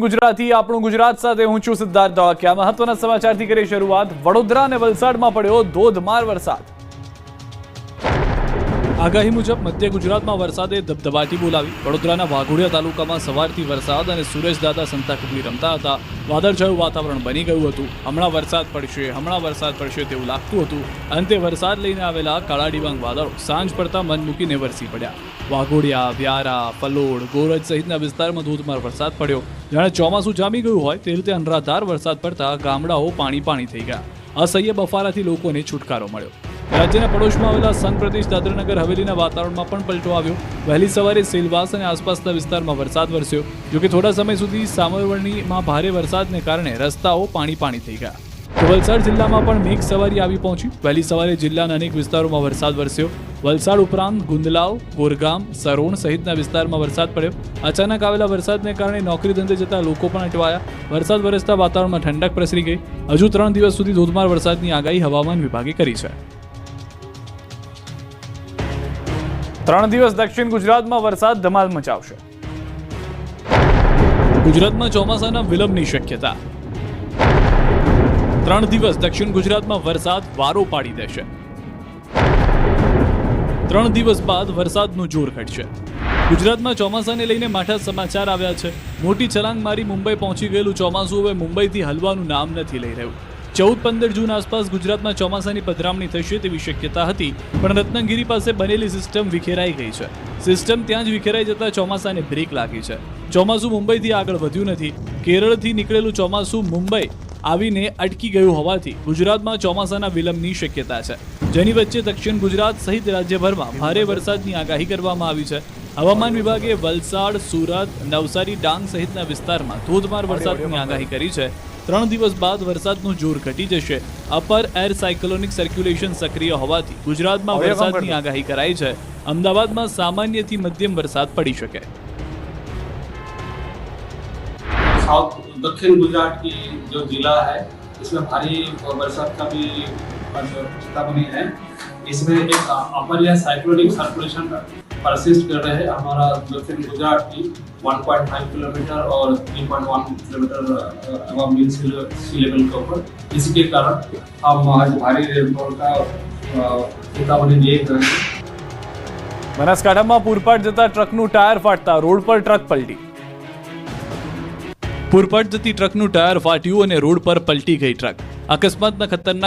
ગુજરાતી, આપણું ગુજરાત સાથે હું છું સિદ્ધાર્થ ધોળકિયા. મહત્વના સમાચારથી કરી શરૂઆત વડોદરા અને વલસાડમાં પડ્યો ધોધમાર વરસાદ. આગાહી મુજબ મધ્ય ગુજરાતમાં વરસાદે ધબધબાટી બોલાવી. વડોદરાના વાઘોડિયા તાલુકામાં સવારથી વરસાદ અને સુરેશદાદા સંતાકુકડી રમતા હતા. વાદળછાયું વાતાવરણ બની ગયું હતું. હમણાં વરસાદ પડશે, હમણાં વરસાદ પડશે તેવું લાગતું હતું. અંતે વરસાદ લઈને આવેલા કાળા ડિબાંગ વાદળો સાંજ પડતા મન મૂકીને વરસી પડ્યા. વાઘોડિયા, વ્યારા, ફલોડ, ગોરજ સહિતના વિસ્તારમાં ધોધમાર વરસાદ પડ્યો. જાણે ચોમાસું જામી ગયું હોય તે રીતે અનરાધાર વરસાદ પડતા ગામડાઓ પાણી પાણી થઈ ગયા. અસહ્ય બફારાથી લોકોને છુટકારો મળ્યો. રાજ્યના પડોશમાં આવેલા સંઘ પ્રદેશ હવેલીના વાતાવરણમાં પણ પલટો આવ્યો. વહેલી સવારે સેલવાસ અને આસપાસના વિસ્તારમાં વરસાદ વરસ્યો. જોકે થોડા સમય સુધી સામરવણીમાં ભારે વરસાદને કારણે રસ્તાઓ પાણી પાણી થઈ ગયા. તો વલસાડ જિલ્લામાં પણ મેઘ સવારી આવી પહોંચી. વહેલી સવારે જિલ્લાના અનેક વિસ્તારોમાં વરસાદ વરસ્યો. વલસાડ ઉપરાંત ગુંદલાવ, ગોરગામ, સરોણ સહિતના વિસ્તારમાં વરસાદ પડ્યો. અચાનક આવેલા વરસાદને કારણે નોકરી ધંધે જતા લોકો પણ અટવાયા. વરસાદ વરસતા વાતાવરણમાં ઠંડક પ્રસરી ગઈ. હજુ ત્રણ દિવસ સુધી ધોધમાર વરસાદની આગાહી હવામાન વિભાગે કરી છે. ત્રણ દિવસ દક્ષિણ ગુજરાતમાં વરસાદ ધમાલ મચાવશે. ગુજરાતમાં ચોમાસાના વિલંબની શક્યતા. ત્રણ દિવસ દક્ષિણ ગુજરાતમાં વરસાદ વારો પાડી દેશે. ત્રણ દિવસ બાદ વરસાદનું જોર ઘટશે. ગુજરાતમાં ચોમાસાને લઈને માઠા સમાચાર આવ્યા છે. મોટી છલાંગ મારી મુંબઈ પહોંચી ગયેલું ચોમાસું હવે મુંબઈથી હલવાનું નામ નથી લઈ રહ્યું. ચૌદ પંદર જૂન આસપાસ ગુજરાતમાં ચોમાસાની પધરામણી થશે તેવી શક્યતા હતી. પણ રત્નાગીરી પાસે બનેલી સિસ્ટમ વિખેરાઈ ગઈ છે. સિસ્ટમ ત્યાં જ વિખેરાઈ જતા ચોમાસાને બ્રેક લાગી છે. ચોમાસું મુંબઈથી આગળ વધ્યું નથી. કેરળથી નીકળેલું ચોમાસું મુંબઈ આવીને અટકી ગયું હોવાથી ગુજરાતમાં ચોમાસાના વિલંબની શક્યતા છે. જેની વચ્ચે દક્ષિણ ગુજરાત સહિત રાજ્યભરમાં ભારે વરસાદની આગાહી કરવામાં આવી છે. હવામાન વિભાગે વલસાડ સુરત નવસારી ડાંગ સહિતના વિસ્તારમાં ધોધમાર વરસાદની આગાહી કરી છે ત્રણ દિવસ બાદ વરસાદનું જોર ઘટી જશે અપર એર સાયક્લોનિક સર્ક્યુલેશન સક્રિય હોવાથી ગુજરાતમાં વરસાદની આગાહી કરાઈ છે અમદાવાદમાં સામાન્યથી મધ્યમ વરસાદ પડી શકે साउथ दक्षिण गुजरात की जो जिला है इसमें भारी बरसात का भी चेतावनी है इसमें एक अपर या साइक्लोनिक सर्कुलेशन परसिस्ट कर रहे हैं हमारा दक्षिण गुजरात की 1.5 किलोमीटर और 3.1 kilometer above mean sea level के ऊपर इसके कारण हम आज भारी रेनफॉल का अ, चेतावनी दिए गए हैं બનાસકાંઠામાં પૂરપાટ જતા ટ્રકનું ટાયર ફાટતા રોડ પર ટ્રક પલટી પૂરપાટ જતી ટ્રકનું ટાયર ફાટ્યું અને રોડ પર પલટી ગઈ ટ્રક અકસ્માતના ખતરનાક